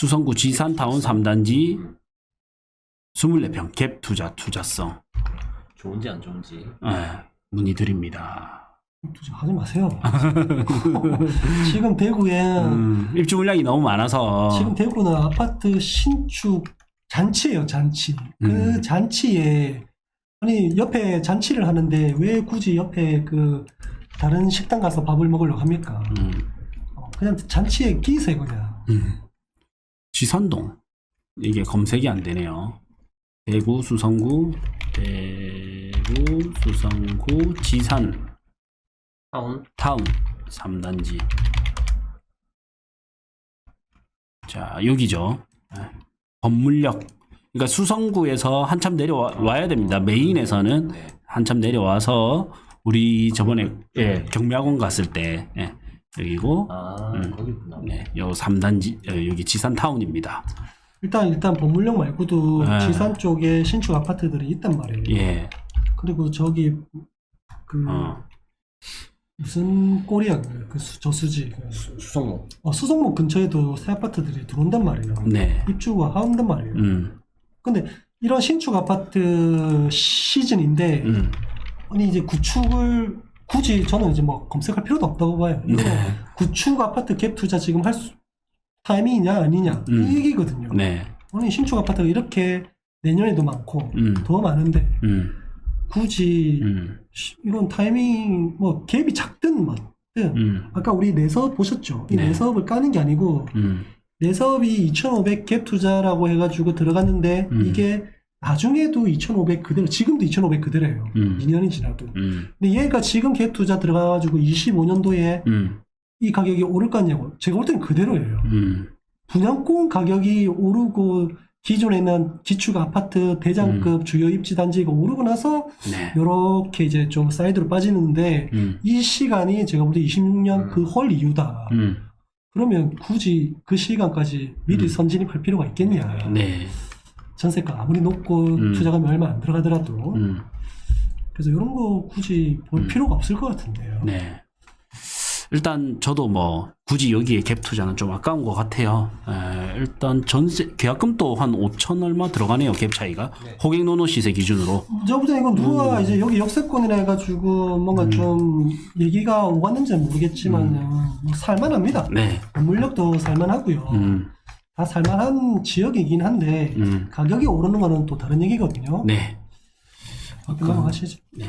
수성구 지산타운 3단지 24평 갭 투자 투자성 좋은지 안 좋은지. 예, 문의 드립니다. 투자 하지 마세요. 지금 대구에 음, 입주 물량이 너무 많아서 지금 대구는 아파트 신축 잔치예요, 잔치. 그 음. 잔치에 아니 옆에 잔치를 하는데 왜 굳이 옆에 그 다른 식당 가서 밥을 먹으려고 합니까? 음, 어, 그냥 잔치에 끼세요 그냥. 음. 지산동 이게 검색이 안 되네요. 대구 수성구 대구 수성구 지산 타운. 타운 3단지 자 여기죠 네. 건물력 그러니까 수성구에서 한참 내려와야 됩니다 메인에서는 네. 한참 내려와서 우리 저번에 예, 경매학원 갔을 때 예, 여기고 아, 음. 거기구나. 네, 요 3단지 어, 여기 지산 타운입니다 일단 일단 법물령 말고도 네. 지산 쪽에 신축 아파트들이 있단 말이에요. 예 그리고 저기 그 어, 무슨 꼴이야 그, 그 수- 저수지 그, 수성로. 어, 수성목 근처에도 새 아파트들이 들어온단 말이에요. 네 입주가 하온단 말이에요. 음, 근데 이런 신축 아파트 시즌인데 음, 아니 이제 구축을 굳이 저는 이제 뭐 검색할 필요도 없다고 봐요. 이거 네, 구축 아파트 갭 투자 지금 할 수, 타이밍이냐 아니냐 음. 이 얘기거든요. 네, 아니 신축 아파트가 이렇게 내년에도 많고 음, 더 많은데 음, 굳이 음, 시- 이건 타이밍 뭐 갭이 작든 뭐든 음, 아까 우리 내사업 보셨죠? 이 네. 내사업을 까는 게 아니고 음, 내사업이 2,500 갭 투자라고 해가지고 들어갔는데 음. 이게 나중에도 2,500 그대로 지금도 2,500 그대로예요. 음. 2년이 지나도. 음, 근데 얘가 지금 갭 투자 들어가가지고 25년도에 음, 이 가격이 오를 거 아니냐고. 제가 볼 때는 그대로예요. 음, 분양권 가격이 오르고 기존에 있는 기축 아파트 대장급 주요 입지 단지가 오르고 나서 네, 이렇게 이제 좀 사이드로 빠지는데 음, 이 시간이 제가 볼 때 26년 음. 그헐 이유다. 음, 그러면 굳이 그 시간까지 미리 음. 선진입할 필요가 있겠냐. 네, 전세가 아무리 높고 음. 투자금이 얼마 안 들어가더라도 음, 그래서 이런 거 굳이 볼 음. 필요가 없을 것 같은데요. 네. 일단 저도 뭐 굳이 여기에 갭 투자는 좀 아까운 것 같아요. 에, 일단 전세 계약금도 한 5천 얼마 들어가네요 갭 차이가 네. 호갱 노노 시세 기준으로. 저보다 이건 누가 음. 이제 여기 역세권이라 해가지고 뭔가 음. 좀 얘기가 오갔는지 는 모르겠지만 뭐 살만합니다. 네, 물력도 살만하고요. 음, 다 살만한 지역이긴 한데 음, 가격이 오르는 거는 또 다른 얘기거든요. 네, 넘어가시죠. 네.